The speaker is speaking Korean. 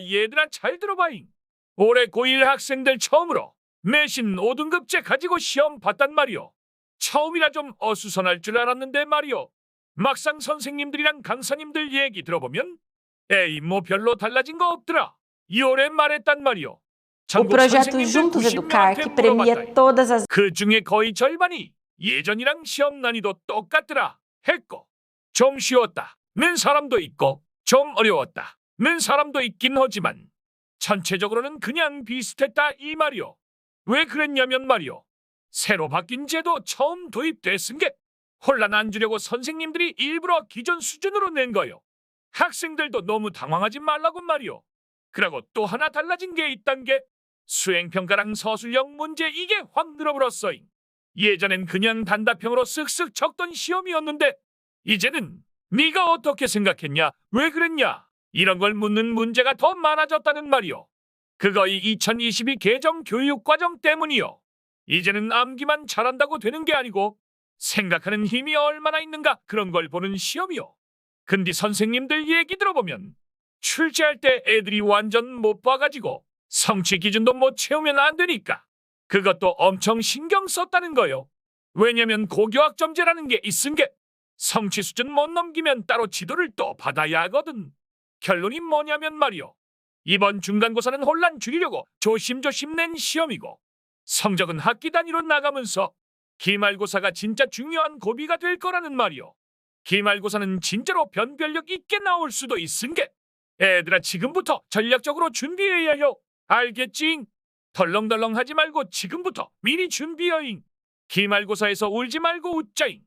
얘들아 잘 들어봐잉. 올해 고1 학생들 처음으로 내신 5등급제 가지고 시험 봤단 말이오. 처음이라 좀 어수선할 줄 알았는데 말이오. 막상 선생님들이랑 강사님들 얘기 들어보면 에이 뭐 별로 달라진 거 없더라. 2월에 말했단 말이오. O projeto Juntos 90 Educar, que premia todas as 그 중에 거의 절반이 예전이랑 시험 난이도 똑같더라 했고 좀 쉬웠다는 사람도 있고 좀 어려웠다 는 사람도 있긴 하지만 전체적으로는 그냥 비슷했다 이 말이오. 왜 그랬냐면 말이오. 새로 바뀐 제도 처음 도입됐은 게 혼란 안 주려고 선생님들이 일부러 기존 수준으로 낸 거요. 학생들도 너무 당황하지 말라고 말이오. 그리고 또 하나 달라진 게 있단 게 수행평가랑 서술형 문제 이게 확 늘어버렸어잉. 예전엔 그냥 단답형으로 쓱쓱 적던 시험이었는데 이제는 네가 어떻게 생각했냐? 왜 그랬냐? 이런 걸 묻는 문제가 더 많아졌다는 말이오. 그거 이 2022 개정 교육과정 때문이요. 이제는 암기만 잘한다고 되는 게 아니고 생각하는 힘이 얼마나 있는가 그런 걸 보는 시험이요. 근데 선생님들 얘기 들어보면 출제할 때 애들이 완전 못 봐가지고 성취 기준도 못 채우면 안 되니까 그것도 엄청 신경 썼다는 거요. 왜냐면 고교학점제라는 게 있은 게 성취 수준 못 넘기면 따로 지도를 또 받아야 하거든. 결론이 뭐냐면 말이요. 이번 중간고사는 혼란 줄이려고 조심조심 낸 시험이고 성적은 학기 단위로 나가면서 기말고사가 진짜 중요한 고비가 될 거라는 말이요. 기말고사는 진짜로 변별력 있게 나올 수도 있은 게 애들아 지금부터 전략적으로 준비해야 해요. 알겠지? 덜렁덜렁 하지 말고 지금부터 미리 준비여잉. 기말고사에서 울지 말고 웃자잉.